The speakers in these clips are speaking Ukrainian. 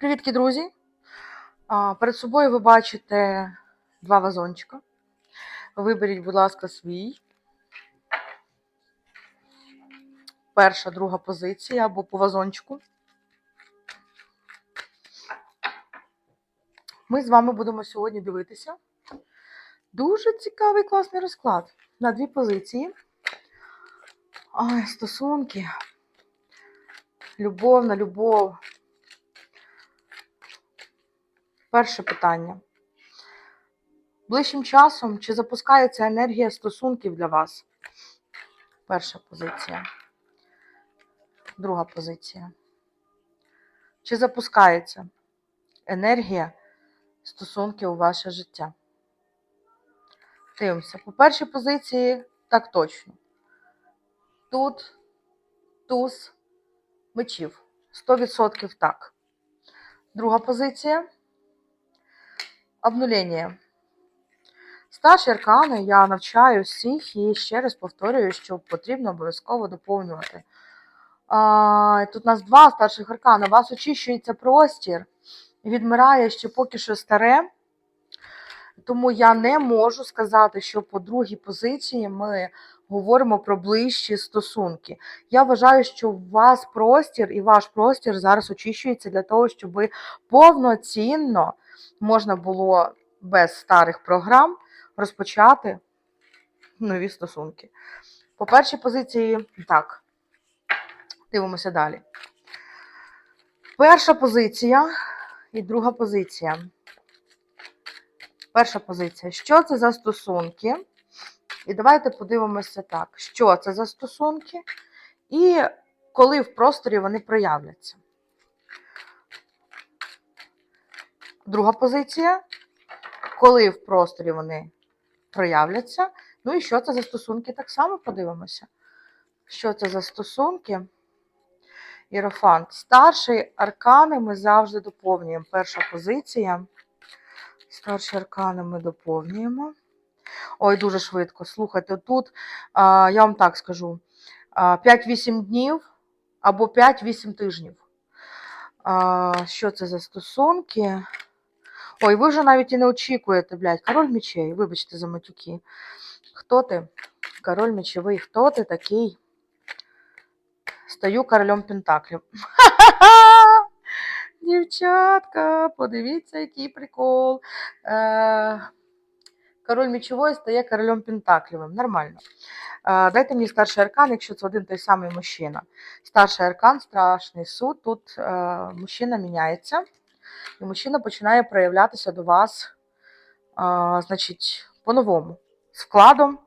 Привітки, друзі! Перед собою ви бачите два вазончика. Виберіть, будь ласка, свій. Перша, друга позиція або по вазончику. Ми з вами будемо сьогодні дивитися. Дуже цікавий класний розклад на дві позиції. Ой, стосунки. Любов на любов. Перше питання. Ближчим часом чи запускається енергія стосунків для вас? Перша позиція. Друга позиція. Чи запускається енергія стосунків у ваше життя? Дивимося. По першій позиції так точно. Тут туз мечів. 100% так. Друга позиція. Обнулення. Старші аркани я навчаю всіх і ще раз повторюю, що потрібно обов'язково доповнювати. А, тут у нас два старших аркани. У вас очищується простір, відмирає ще поки що старе. Тому я не можу сказати, що по другій позиції ми говоримо про ближчі стосунки. Я вважаю, що у вас простір і ваш простір зараз очищується для того, щоб ви повноцінно можна було без старих програм розпочати нові стосунки. По першій позиції, так, дивимося далі. Перша позиція і друга позиція. Перша позиція. Що це за стосунки? І давайте подивимося так, що це за стосунки, і коли в просторі вони проявляться. Друга позиція. Коли в просторі вони проявляться. Ну і що це за стосунки? Так само подивимося. Що це за стосунки? Іерофант. Старший аркани ми завжди доповнюємо. Перша позиція. Старші аркани ми доповнюємо. Ой, дуже швидко. Слухайте, тут, я вам так скажу: а, 5-8 днів або 5-8 тижнів. Що це за стосунки? Ой, ви вже навіть і не очікуєте, блядь, король мечей, вибачте за матюки. Хто ти? Король мечовий, хто ти такий? Стаю королем Пентаклів. Дівчатка, подивіться, який прикол. Е, Король мечовий стає королем Пентаклівим. Нормально. Е, Дайте мені старший аркан, якщо це один той самий мужчина. Старший аркан, страшний суд. Тут е, мужчина міняється, і мужчина починає проявлятися до вас, е, значить, по-новому, з вкладом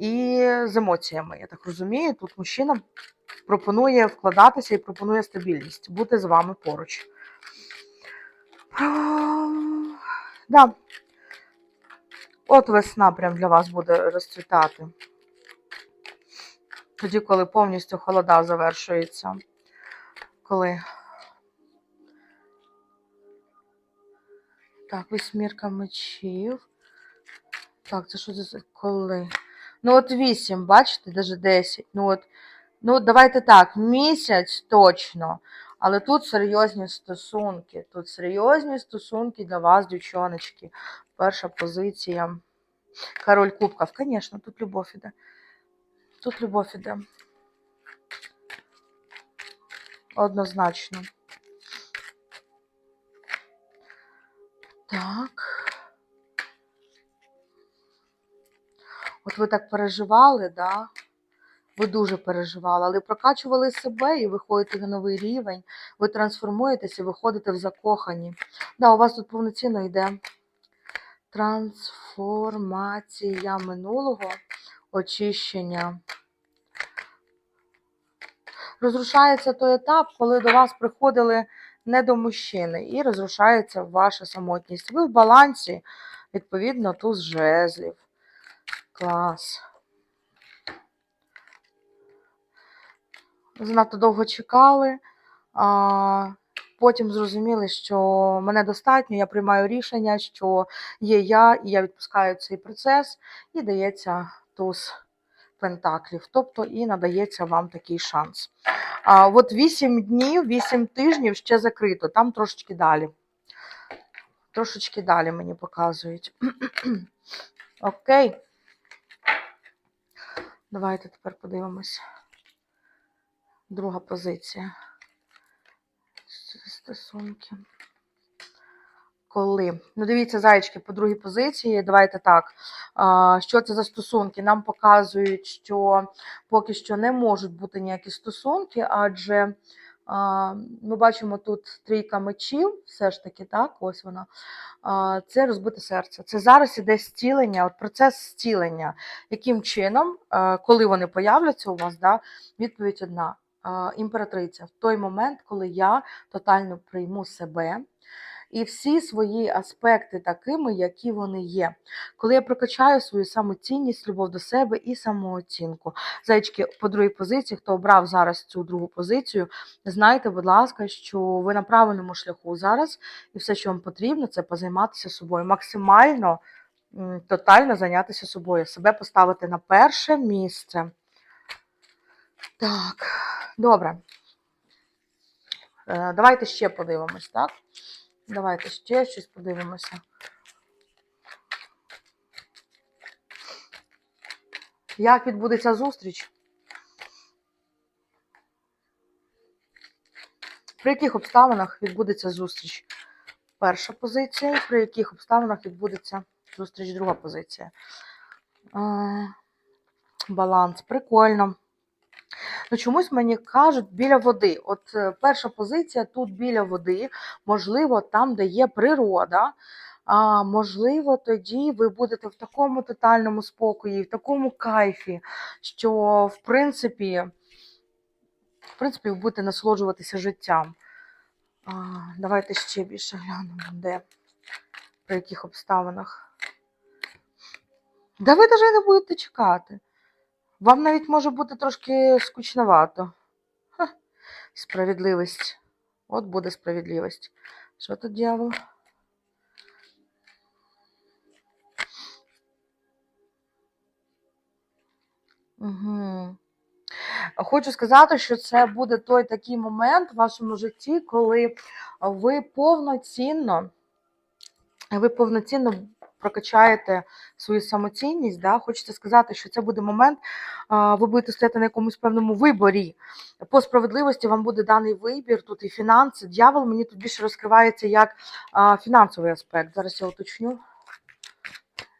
і з емоціями. Я так розумію, тут мужчина пропонує вкладатися і пропонує стабільність, бути з вами поруч. Да. От весна прям для вас буде розцвітати. Тоді, коли повністю холода завершується. Коли. Так, вісьмірка мечів. Так, це що за коли? Ну, от 8, бачите, навіть 10. Ну, от, ну, давайте так, місяць точно. Але тут серйозні стосунки. Тут серйозні стосунки для вас, дівчоночки. Перша позиція. Король кубків. Звісно, тут любов іде. Тут любов іде. Однозначно. Так. От ви так переживали, да? Ви дуже переживали, але прокачували себе і виходите на новий рівень, ви трансформуєтеся виходите в закохані. Да, у вас тут повноцінно йде трансформація минулого, очищення. Розрушається той етап, коли до вас приходили не до мужчини, і розрушається ваша самотність. Ви в балансі, відповідно, туз жезлів. Клас. Занадто довго чекали, а потім зрозуміли, що мене достатньо, я приймаю рішення, що є я, і я відпускаю цей процес, і дається туз пентаклів. Тобто і надається вам такий шанс. А от 8 днів, 8 тижнів ще закрито, там трошечки далі. Трошечки далі мені показують. Окей. Давайте тепер подивимось. Друга позиція. Стосунки. Коли? Ну, дивіться, зайчики, по другій позиції. Давайте так. Що це за стосунки? Нам показують, що поки що не можуть бути ніякі стосунки, адже ми бачимо тут трійка мечів, все ж таки, так, ось вона. Це розбите серце. Це зараз іде зцілення, от процес зцілення. Яким чином, коли вони появляться у вас, да, відповідь одна. Імператриця, в той момент, коли я тотально прийму себе і всі свої аспекти такими, які вони є. Коли я прокачаю свою самоцінність, любов до себе і самооцінку. Зайчики, по другій позиції, хто обрав зараз цю другу позицію, знайте, будь ласка, що ви на правильному шляху зараз, і все, що вам потрібно, це позайматися собою. Максимально тотально зайнятися собою, себе поставити на перше місце. Так, добре. Е, Давайте ще подивимось, так? Давайте ще щось подивимося. Як відбудеться зустріч? При яких обставинах відбудеться зустріч? Перша позиція, при яких обставинах відбудеться зустріч, друга позиція. Е, Баланс, прикольно. Ну, чомусь мені кажуть біля води. От е, перша позиція тут біля води, можливо, там, де є природа. А можливо, тоді ви будете в такому тотальному спокої, в такому кайфі, що в принципі, в принципі, ви будете насолоджуватися життям. А, давайте ще більше глянемо, де, при яких обставинах. Да ви навіть не будете чекати. Вам навіть може бути трошки скучновато. Ха, справедливість. От буде справедливість. Що тут дьявол? Угу. Хочу сказати, що це буде той такий момент в вашому житті, коли ви повноцінно, ви повноцінно прокачаєте свою самоцінність. Да? Хочете сказати, що це буде момент, ви будете стояти на якомусь певному виборі. По справедливості вам буде даний вибір, тут і фінанси. Дьявол мені тут більше розкривається як фінансовий аспект. Зараз я уточню.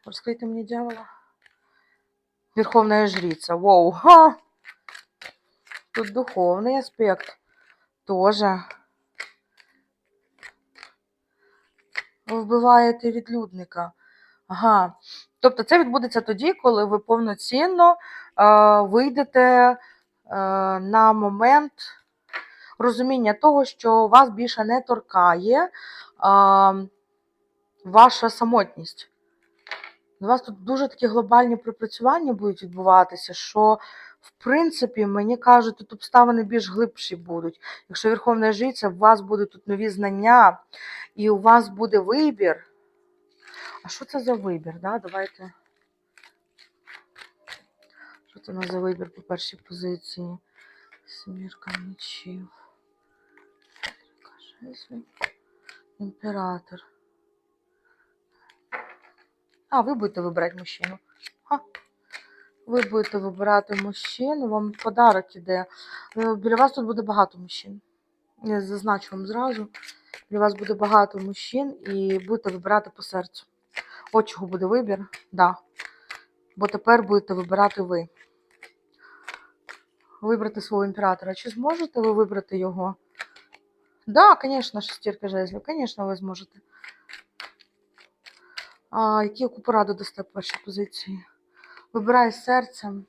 Розкрийте мені дьявола. Верховна жриця. Воу. Ха! Тут духовний аспект тоже. Ви вбиваєте відлюдника. Ага. Тобто це відбудеться тоді, коли ви повноцінно е, вийдете е, на момент розуміння того, що вас більше не торкає е, ваша самотність. У вас тут дуже такі глобальні пропрацювання будуть відбуватися, що, в принципі, мені кажуть, тут обставини більш глибші будуть. Якщо Верховна Жриця, у вас будуть тут нові знання, і у вас буде вибір. А що це за вибір? Да? Давайте. Що це у нас за вибір по першій позиції? Семірка мечів. Імператор. А, ви будете вибирати мужчину. Ха. Ви будете вибирати мужчину, вам подарок іде. Е, Біля вас тут буде багато мужчин. Я зазначу вам зразу. Біля вас буде багато мужчин і будете вибирати по серцю. От чого буде вибір, да. Бо тепер будете вибирати ви. Вибрати свого імператора. Чи зможете ви вибрати його? Да, звісно, шестірка жезлів. Звісно, ви зможете. А, які пораду дасте першій позиції? Вибирай серцем,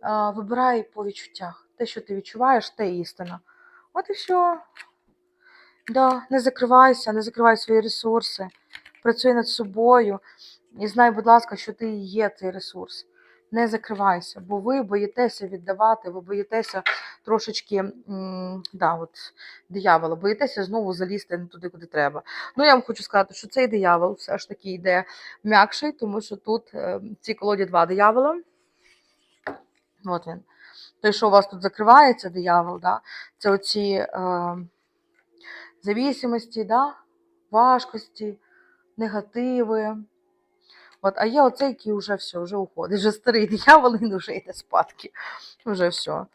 а, вибирай по відчуттях. Те, що ти відчуваєш, те істина. От і все. Да, не закривайся, не закривай свої ресурси. Працюй над собою. І знай, будь ласка, що ти і є цей ресурс. Не закривайся, бо ви боїтеся віддавати, ви боїтеся трошечки да, от, диявола, боїтеся знову залізти не туди, куди треба. Ну, я вам хочу сказати, що цей диявол все ж таки йде м'якший, тому що тут е, в цій колоді два диявола. От він. Той, що у вас тут закривається, диявол, да? це оці е, завісимості, да? важкості, негативи. От, а є оцей, який вже все, вже уходить. Вже старий диявол, вже йде спадки. Вже все.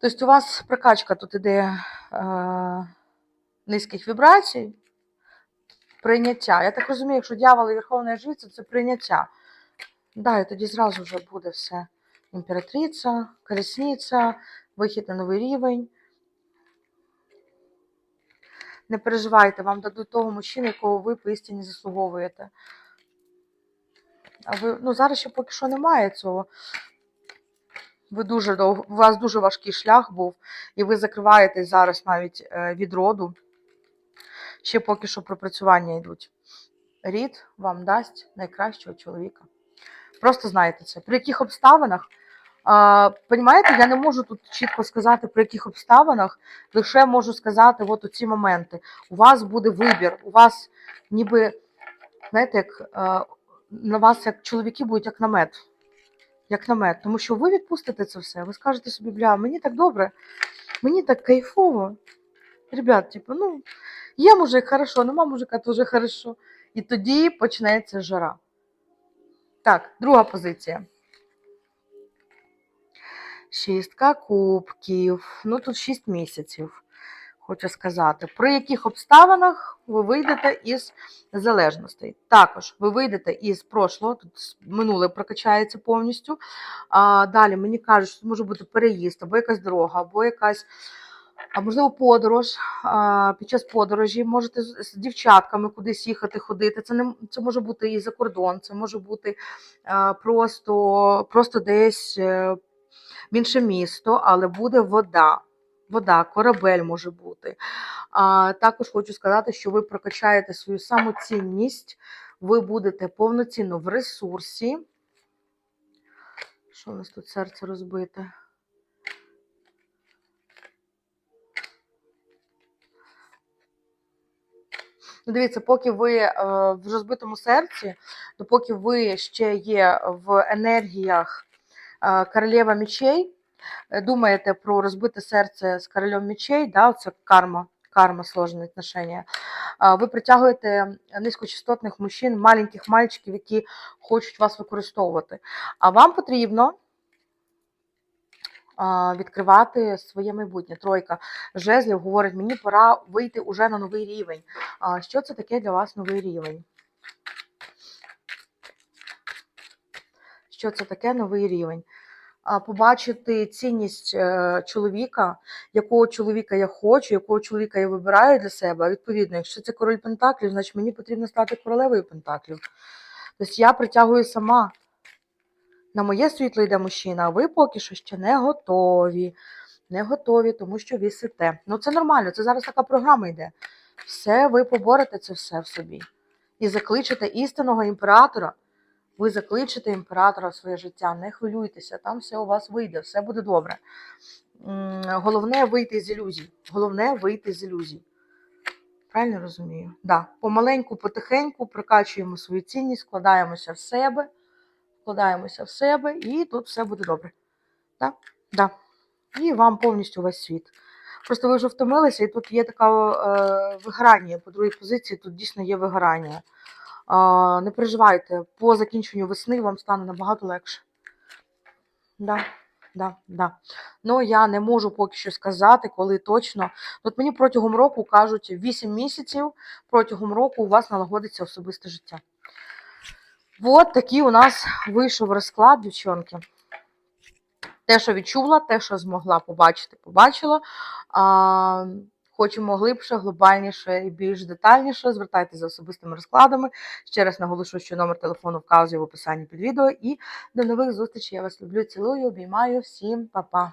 Тобто у вас прокачка тут іде е, низьких вібрацій, прийняття. Я так розумію, якщо дьявол і Верховна Жриця, це прийняття. Да, і тоді зразу вже буде все. Імператриця, колесниця, вихід на новий рівень. Не переживайте, вам дадуть того мужчину, якого ви поістині заслуговуєте. А ви, ну, зараз ще поки що немає цього. Ви дуже довго, у вас дуже важкий шлях був, і ви закриваєтесь зараз навіть е, від роду. Ще поки що пропрацювання йдуть. Рід вам дасть найкращого чоловіка. Просто знаєте це. При яких обставинах? А, Понімаєте, я не можу тут чітко сказати, при яких обставинах, лише можу сказати, от у ці моменти. У вас буде вибір, у вас ніби, знаєте, як е, на вас як чоловіки будуть як намет. Як намет. Тому що ви відпустите це все. Ви скажете собі, бля, мені так добре, мені так кайфово. Ребят, типу, ну, є мужик, хорошо, нема мужика, теж хорошо. І тоді почнеться жара. Так, друга позиція. Шістка кубків. Ну, тут 6 місяців, хочу сказати. При яких обставинах ви вийдете із залежностей? Також ви вийдете із прошлого, тут минуле прокачається повністю. А, далі мені кажуть, що може бути переїзд, або якась дорога, або якась. А можливо, подорож. Під час подорожі можете з дівчатками кудись їхати, ходити. Це не це може бути і за кордон, це може бути просто, просто десь е, в інше місто, але буде вода. Вода, корабель може бути. А, також хочу сказати, що ви прокачаєте свою самоцінність, ви будете повноцінно в ресурсі. Що у нас тут серце розбите? Ну, дивіться, поки ви е, в розбитому серці, то поки ви ще є в енергіях королева мечей, е, думаєте про розбите серце з королем мечей, да, це карма, карма сложні отношення, е, ви притягуєте низькочастотних мужчин, маленьких мальчиків, які хочуть вас використовувати. А вам потрібно відкривати своє майбутнє. Тройка жезлів говорить, мені пора вийти уже на новий рівень. Що це таке для вас новий рівень? Що це таке новий рівень? Побачити цінність е, чоловіка, якого чоловіка я хочу, якого чоловіка я вибираю для себе. Відповідно, якщо це король Пентаклів, значить мені потрібно стати королевою Пентаклів. Тобто я притягую сама. На моє світло йде мужчина, а ви поки що ще не готові. Не готові, тому що вісите. Ну це нормально, це зараз така програма йде. Все, ви поборете це все в собі. І закличете істинного імператора. Ви закличете імператора в своє життя, не хвилюйтеся, там все у вас вийде, все буде добре. Головне вийти з ілюзій. Головне вийти з ілюзій. Правильно розумію? Да. Помаленьку, потихеньку прокачуємо свою цінність, складаємося в себе вкладаємося в себе, і тут все буде добре. Так? Да. І вам повністю весь світ. Просто ви вже втомилися, і тут є таке е, вигорання. По другій позиції тут дійсно є вигорання. Не переживайте, по закінченню весни вам стане набагато легше. Да, да, да. Ну, я не можу поки що сказати, коли точно. От мені протягом року кажуть, 8 місяців протягом року у вас налагодиться особисте життя. От такий у нас вийшов розклад, дівчонки. Те, що відчула, те, що змогла побачити, побачила. А, Хочемо глибше, глобальніше і більш детальніше. Звертайтеся за особистими розкладами. Ще раз наголошую, що номер телефону вказую в описанні під відео. І до нових зустрічей. Я вас люблю, цілую, обіймаю. Всім па-па.